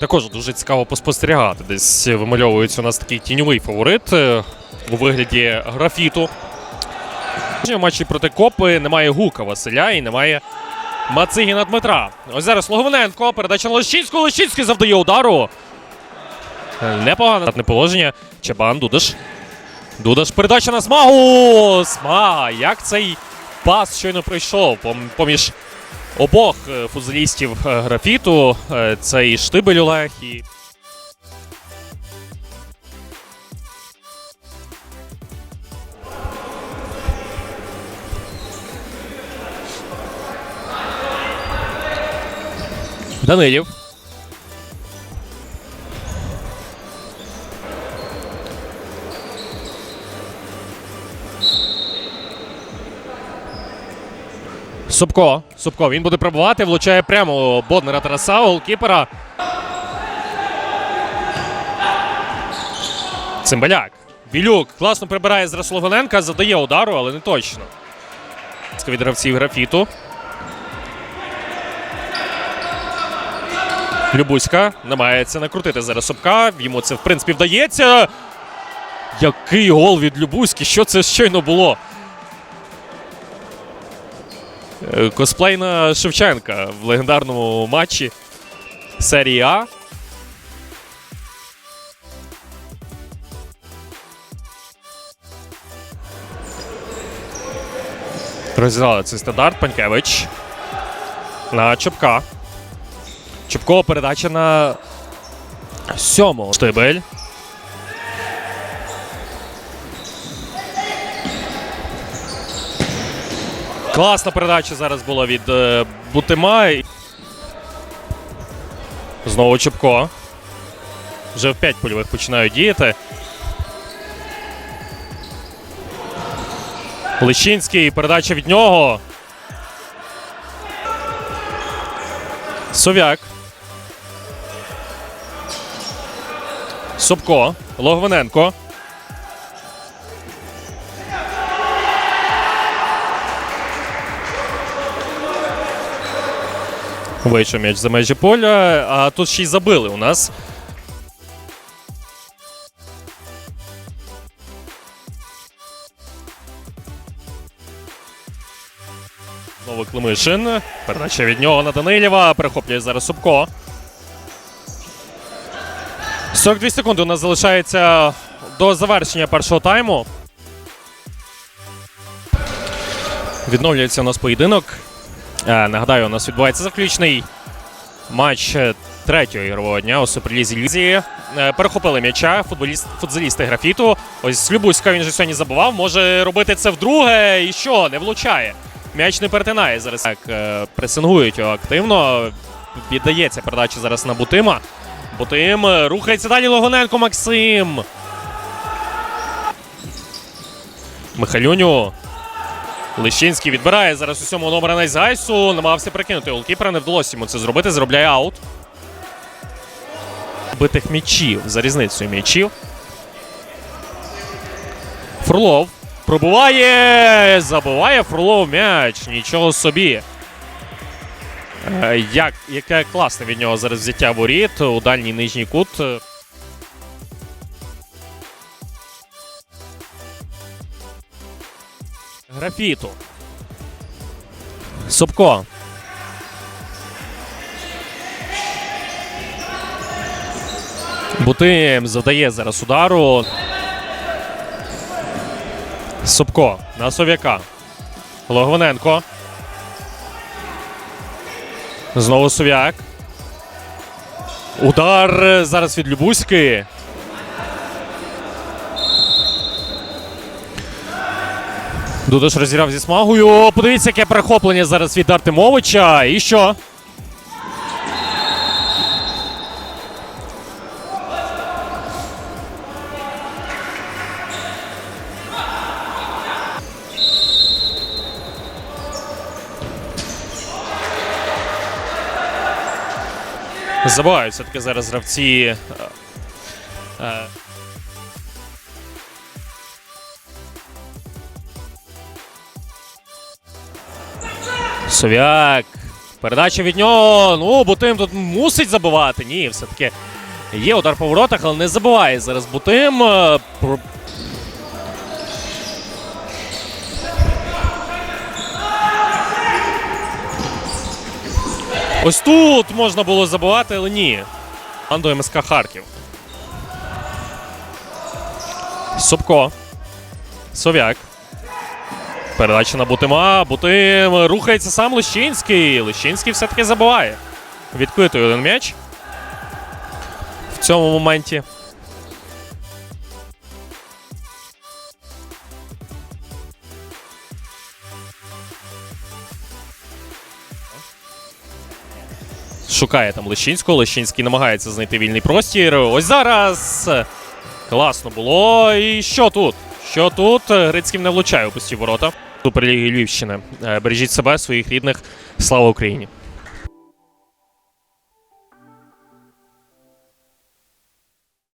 Також дуже цікаво поспостерігати. Десь вимальовується у нас такий тіньовий фаворит е, у вигляді графіту. В матчі проти Копи немає Гука Василя і немає Мацигіна Дмитра. Ось зараз Логвиненко, передача на Лещинську. Лещинський завдає удару. Непогане положення. Чабан, Дудаш. Дудаш, передача на смагу! Смага! Як цей пас щойно пройшов поміж обох е, футболістів е, графіту. Е, Це і Штибель Олег, і Данилів. Собко. Собко. Він буде пробувати, влучає прямо Боднера Тараса, голкіпера. Цимбаляк. Білюк класно прибирає з Логоненка, завдає удару, але не точно. Від гравців графіту. Любуська намагається накрутити зараз Собка. Йому це в принципі вдається. Який гол від Любуськи? Що це щойно було? Е, Косплей на Шевченка в легендарному матчі серії А. Розіграли цей стандарт Панькевич. На Чопка. Чепкова передача на сьому. Штибель. Класна передача зараз була від е, Бутима. Знову Чепко. Вже в 5 польових починають діяти. Лещинський, передача від нього. Сов'як. Собко. Логвиненко. Вийшов м'яч за межі поля, а тут ще й забили у нас. Знову Климишин. Передача від нього на Данилєва. Перехоплює зараз Собко. 42 секунди у нас залишається до завершення першого тайму. Відновлюється у нас поєдинок. Нагадаю, у нас відбувається заключний матч е, третього ігрового дня у Суперлізі Лізі. Е, Перехопили м'яча футболіст, футболісти графіту. Ось Любуська він же сьогодні забував. Може робити це вдруге. І що? Не влучає. М'яч не перетинає зараз. Так, е, пресингують його активно. Віддається передача зараз на Бутима. Бутим рухається далі Логоненко Максим. Михайлюню. Лещинський відбирає зараз у сьомого номера Найзгайсу. Намагався прикинути голкіпера, не вдалося йому це зробити. Заробляє аут. Битих м'ячів за різницею м'ячів. Фролов пробуває. Забиває Фролов м'яч. Нічого собі. Е, Як, яке класне від нього зараз взяття воріт у дальній нижній кут. Графіту. Собко. Бутим завдає зараз удару. Собко на Сов'яка. Логвиненко. Знову Сов'як. Удар зараз від Любуськи. Дудаш розіграв зі смагою. О, Подивіться, яке перехоплення зараз від Артемовича. І що? Забувають все-таки зараз гравці. Сов'як. Передача від нього. Ну, Бутим тут мусить забивати. Ні, все-таки є удар по воротах, але не забиває зараз Бутим. Е, Ось тут можна було забивати, але ні. Команду МСК Харків. Собко. Сов'як. Передача на Бутима. Бутим рухається сам Лещинський. Лещинський все-таки забиває. Відкритий один м'яч. В цьому моменті. Шукає там Лещинського. Лещинський намагається знайти вільний простір. Ось зараз. Класно було. І що тут? Що тут? Грицьким не влучає у пусті ворота. Суперліги Львівщини. Е, Бережіть себе, своїх рідних. Слава Україні!